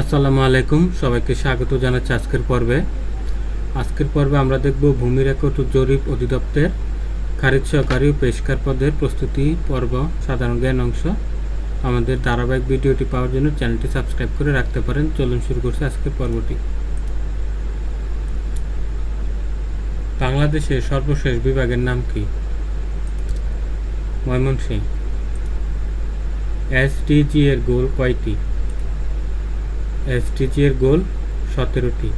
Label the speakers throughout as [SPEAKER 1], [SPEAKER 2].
[SPEAKER 1] আসসালামু আলাইকুম, সবাইকে স্বাগত জানাচ্ছি আজকের পর্বে। আজকের পর্বে আমরা দেখব ভূমি রেকর্ড জরিপ অধিদপ্তর খারিজ সহকারী পেশকার পদের প্রস্তুতি পর্ব, সাধারণ জ্ঞান অংশ। আমাদের ধারাবাহিক ভিডিওটি পাওয়ার জন্য চ্যানেলটি সাবস্ক্রাইব করে রাখতে পারেন। চলুন শুরু করছি আজকের পর্বটি। বাংলাদেশের সর্বশেষ বিভাগের নাম কি? ময়মনসিংহ। এসডিজি এর গোল কয়টি? এসডিজি এর গোল সতেরোটি।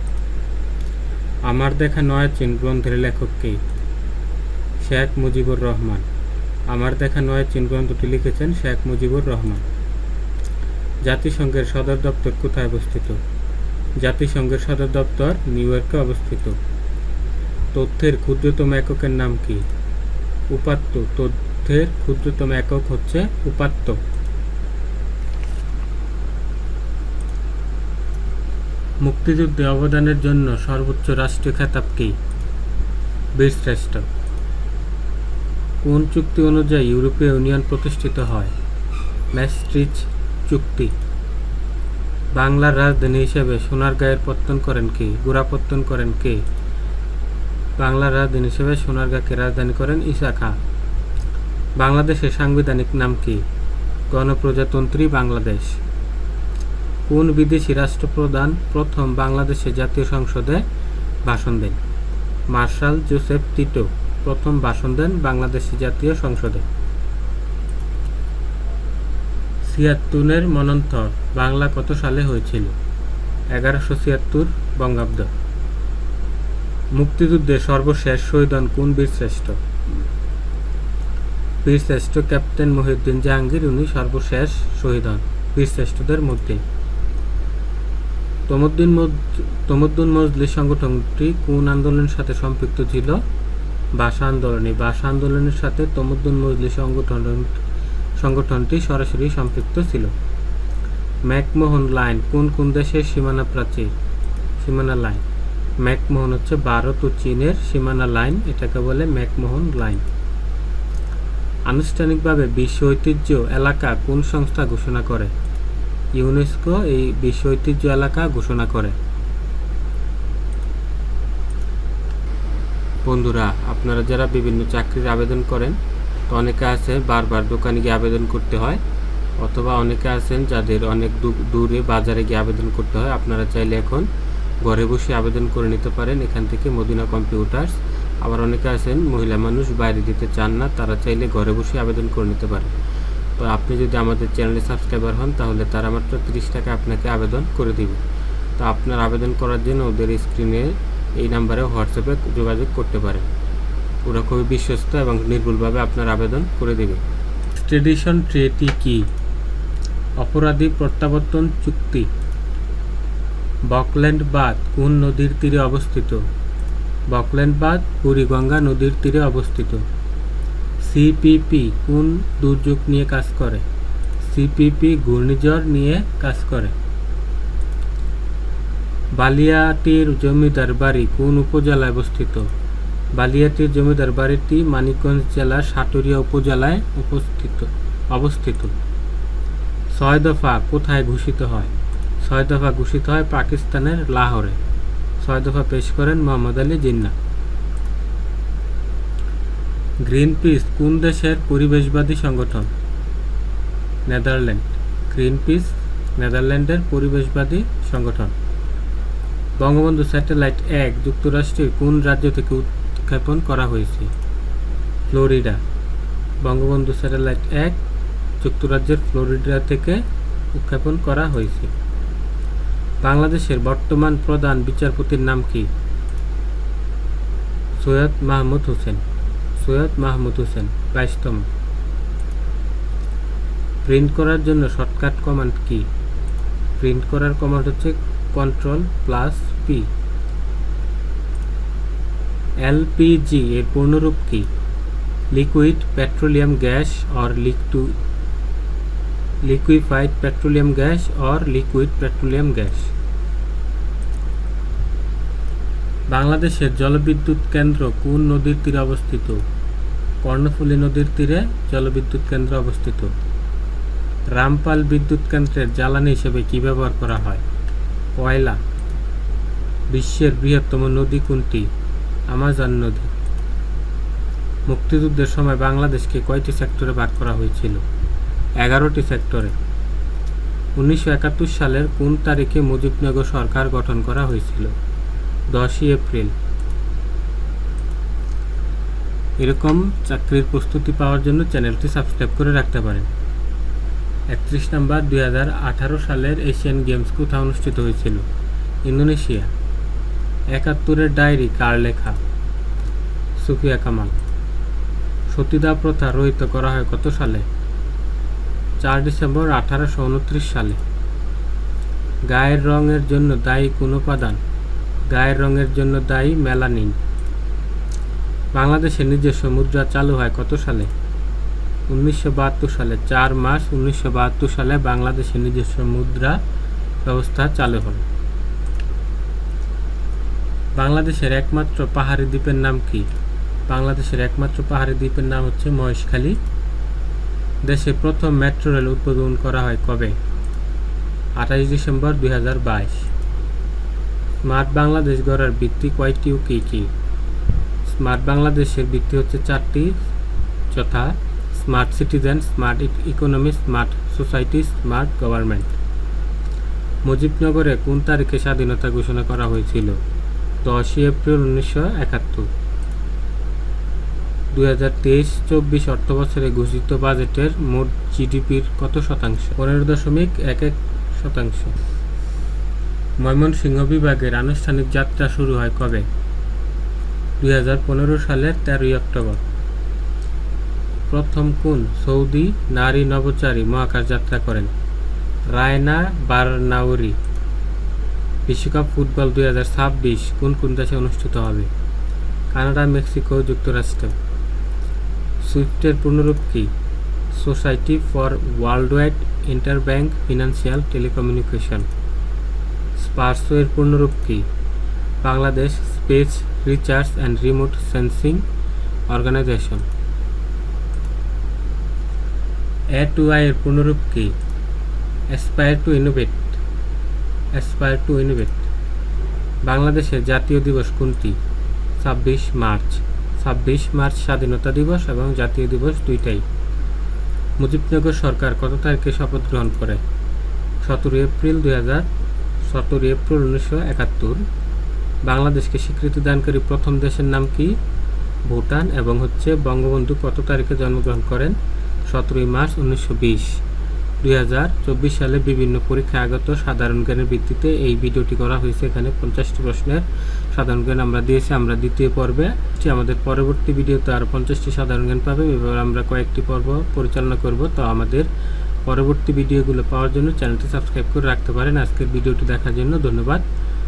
[SPEAKER 1] আমার দেখা নয়াচীন গ্রন্থের লেখক কে? শেখ মুজিবুর রহমান। আমার দেখা নয়াচীন গ্রন্থটি লিখেছেন শেখ মুজিবুর রহমান। জাতিসংঘের সদর দপ্তর কোথায় অবস্থিত? জাতিসংঘের সদর দপ্তর নিউ ইয়র্কে অবস্থিত। তথ্যের ক্ষুদ্রতম এককের নাম কি? উপাত্ত। তথ্যের ক্ষুদ্রতম একক হচ্ছে উপাত্ত। মুক্তিযুদ্ধে অবদানের জন্য সর্বোচ্চ রাষ্ট্রীয় খেতাব কি? বীরশ্রেষ্ঠ। কোন চুক্তি অনুযায়ী ইউরোপীয় ইউনিয়ন প্রতিষ্ঠিত হয়? ম্যাস্ট্রিচ চুক্তি। বাংলার রাজধানী হিসেবে সোনারগাঁয়ের পত্তন করেন কে? গোড়াপত্তন করেন কে? বাংলার রাজধানী হিসেবে সোনারগাঁকে রাজধানী করেন ঈসা খাঁ। বাংলাদেশের সাংবিধানিক নাম কি? গণপ্রজাতন্ত্রী বাংলাদেশ। কোন বিদেশি রাষ্ট্রপ্রধান প্রথম বাংলাদেশের জাতীয় সংসদে ভাষণ দেন? মার্শাল জোসেফ টিটো, প্রথম ভাষণ দেন বাংলাদেশের জাতীয় সংসদে। ছিয়াত্তরের মনন্তর, বাংলা কত সালে হয়েছিল? এগারোশো ছিয়াত্তর, বঙ্গাব্দ। মুক্তিযুদ্ধে সর্বশেষ শহীদ হন কোন বীরশ্রেষ্ঠ বীরশ্রেষ্ঠ ক্যাপ্টেন মহিউদ্দিন জাহাঙ্গীর, উনি সর্বশেষ শহীদন বীরশ্রেষ্ঠদের মধ্যে তমদ্দিন তমদ্দুন মজলিস সংগঠনটি কোন আন্দোলনের সাথে সম্পৃক্ত ছিল? ভাষা আন্দোলনে, ভাষা আন্দোলনের সাথে তমদ্দুন মজলিস সংগঠন, সংগঠনটি সরাসরি সম্পৃক্ত ছিল। ম্যাকমোহন লাইন, কোন কোন দেশের সীমানা প্রাচীর? সীমানা লাইন। ম্যাকমোহন হচ্ছে ভারত ও চীনের সীমানা লাইন, এটাকে বলে ম্যাকমোহন লাইন। আনুষ্ঠানিকভাবে বিশ্ব ঐতিহ্য এলাকা কোন সংস্থা ঘোষণা করে? ইউনেস্কো এই বিশ্ব ঐতিহ্য এলাকা ঘোষণা করে। বন্ধুরা, আপনারা যারা বিভিন্ন চাকরির আবেদন করেন, তো অনেকে আছে বারবার দোকানে গিয়ে আবেদন করতে হয়, অথবা অনেকে আছেন যাদের অনেক দূরে বাজারে গিয়ে আবেদন করতে হয়। আপনারা চাইলে এখন ঘরে বসে আবেদন করে নিতে পারেন এখান থেকে মদিনা কম্পিউটার্স। আবার অনেকে আছেন, মহিলা মানুষ বাইরে দিতে চান না, তারা চাইলে ঘরে বসে আবেদন করে নিতে পারেন। তো আপনি যদি আমাদের চ্যানেলে সাবস্ক্রাইবার হন, তাহলে তারা মাত্র তিরিশ টাকা আপনাকে আবেদন করে দিবে। তো আপনার আবেদন করার জন্য ওদের স্ক্রিনে এই নাম্বারে হোয়াটসঅ্যাপে যোগাযোগ করতে পারেন। ওরা খুবই বিশ্বস্ত এবং নির্ভুলভাবে আপনার আবেদন করে দেবে। এক্সট্রেডিশন ট্রেটি কি? অপরাধী প্রত্যাবর্তন চুক্তি। বকল্যান্ড বাঁধ কোন নদীর তীরে অবস্থিত? বকল্যান্ড বাঁধ বুড়িগঙ্গা নদীর তীরে অবস্থিত। সিপিপি কোন দুর্যোগ নিয়ে কাজ করে? সিপিপি ঘূর্ণিঝড় নিয়ে কাজ করে। বালিয়াটির জমিদার বাড়ি কোন উপজেলায় অবস্থিত? বালিয়াটির জমিদার বাড়িটি মানিকগঞ্জ জেলার সাটুরিয়া উপজেলায় উপস্থিত, অবস্থিত। ছয় দফা কোথায় ঘোষিত হয়? ছয় দফা ঘোষিত হয় পাকিস্তানের লাহোরে। ছয় দফা পেশ করেন মোহাম্মদ আলী জিন্না। গ্রিনপিস কোন দেশের পরিবেশবাদী সংগঠন? নেদারল্যান্ড। গ্রিনপিস নেদারল্যান্ডের পরিবেশবাদী সংগঠন। বঙ্গবন্ধু স্যাটেলাইট এক যুক্তরাষ্ট্রের কোন রাজ্য থেকে উৎক্ষেপণ করা হয়েছে? ফ্লোরিডা। বঙ্গবন্ধু স্যাটেলাইট এক যুক্তরাজ্যের ফ্লোরিডা থেকে উৎক্ষেপণ করা হয়েছে। বাংলাদেশের বর্তমান প্রধান বিচারপতির নাম কি? সৈয়দ মাহমুদ হোসেন। সৈয়দ মাহমুদ হোসেন, বাইশতম। প্রিন্ট করার জন্য শর্টকাট কমান্ড কি? প্রিন্ট করার কমান্ড হচ্ছে কন্ট্রোল প্লাস পি। এলপিজি এর পূর্ণরূপ কি? Liquid petroleum gas or লিকটু liquefied petroleum gas or liquid petroleum gas. বাংলাদেশের জলবিদ্যুৎ কেন্দ্র কোন নদীর তীরে অবস্থিত? কর্ণফুলী নদীর তীরে জলবিদ্যুৎ কেন্দ্র অবস্থিত। রামপাল বিদ্যুৎ কেন্দ্রের জ্বালানি হিসেবে কি ব্যবহার করা হয়? কয়লা বিশ্বের বৃহত্তম নদী কোনটি? আমাজন নদী। মুক্তিযুদ্ধের সময় বাংলাদেশকে কয়টি সেক্টরে ভাগ করা হয়েছিল? এগারোটি সেক্টরে। উনিশশো একাত্তর সালের কোন তারিখে মুজিবনগর সরকার গঠন করা হয়েছিল? দশই এপ্রিল এরকম চাকরির প্রস্তুতি পাওয়ার জন্য চ্যানেলটি সাবস্ক্রাইব করে রাখতে পারেন। একত্রিশ নম্বর দুই হাজার আঠারো সালের এশিয়ান গেমস কোথায় অনুষ্ঠিত হয়েছিল? ইন্দোনেশিয়া। একাত্তরের ডায়েরি, কার লেখা? সুফিয়া কামাল। সতীদাহ প্রথা রহিত করা হয় কত সালে? চার ডিসেম্বর আঠারোশো উনত্রিশ সালে। গায়ের রঙের জন্য দায়ী কোন উপাদান? গায়ের রঙের জন্য দায়ী মেলানিন। বাংলাদেশের নিজস্ব মুদ্রা চালু হয় কত সালে? উনিশশো বাহাত্তর সালে চার মাস, উনিশশো বাহাত্তর সালে বাংলাদেশের নিজস্ব মুদ্রা ব্যবস্থা চালু হয় বাংলাদেশের একমাত্র পাহাড়ি দ্বীপের নাম কি? বাংলাদেশের একমাত্র পাহাড়ি দ্বীপের নাম হচ্ছে মহেশখালী। দেশে প্রথম মেট্রো রেল উদ্বোধন করা হয় কবে? আঠাশ ডিসেম্বর দুই হাজার বাইশ। স্মার্ট বাংলাদেশ গড়ার ভিত্তি কয়টি ও কী কী? স্মার্ট বাংলাদেশের ভিত্তি হচ্ছে চারটি যথা, smart citizen, smart economy, smart society, smart government. মুজিবনগরে কোন তারিখে স্বাধীনতা ঘোষণা করা হয়েছিল? দশই এপ্রিল উনিশশো একাত্তর। দুই হাজার তেইশ চব্বিশ অর্থ ঘোষিত বাজেটের মোট জিডিপির কত শতাংশ? পনেরো দশমিক এক এক শতাংশ। ময়মনসিংহ বিভাগের আনুষ্ঠানিক যাত্রা শুরু হয় কবে? দুই হাজার পনেরো সালের তেরোই অক্টোবর। প্রথম কোন সৌদি নারী নভোচারী মহাকাশ যাত্রা করেন? রায়না বারনাউরি। বিশ্বকাপ ফুটবল দুই হাজার ছাব্বিশ কোন কোন দেশে অনুষ্ঠিত হবে? কানাডা, মেক্সিকো, যুক্তরাষ্ট্র। সুইফটের পূর্ণরূপ কি? Society for world wide inter interbank financial telecommunication. SPARRSO এর পূর্ণরূপ কি? Bangladesh space research and remote sensing organization. A to I এর পূর্ণরূপ কি? Aspire to innovate aspire to innovate বাংলাদেশের জাতীয় দিবস কোনটি? ছাব্বিশ মার্চ। ছাব্বিশ মার্চ স্বাধীনতা দিবস এবং জাতীয় দিবস দুইটাই। মুজিবনগর সরকার কত তারিখে শপথ গ্রহণ করে? সতেরো এপ্রিল দুই হাজার সতেরো এপ্রিল উনিশশো একাত্তর। বাংলাদেশকে স্বীকৃতি দানকারী প্রথম দেশের নাম কি? ভুটান, এবং হচ্ছে বঙ্গবন্ধু কত তারিখে জন্মগ্রহণ করেন? সতেরোই মার্চ উনিশশো বিশ। সালে বিভিন্ন পরীক্ষায় আগত সাধারণ জ্ঞানের ভিত্তিতে এই ভিডিওটি করা হয়েছে। এখানে পঞ্চাশটি প্রশ্নের সাধারণ জ্ঞান আমরা দিয়েছি। আমরা দ্বিতীয় পর্বে আমাদের পরবর্তী ভিডিওতে আরও পঞ্চাশটি সাধারণ জ্ঞান পাবে। এবার আমরা কয়েকটি পর্ব পরিচালনা করব। তো আমাদের পরবর্তী ভিডিওগুলো পাওয়ার জন্য চ্যানেলটি সাবস্ক্রাইব করে রাখতে পারেন। আজকের ভিডিওটি দেখার জন্য ধন্যবাদ।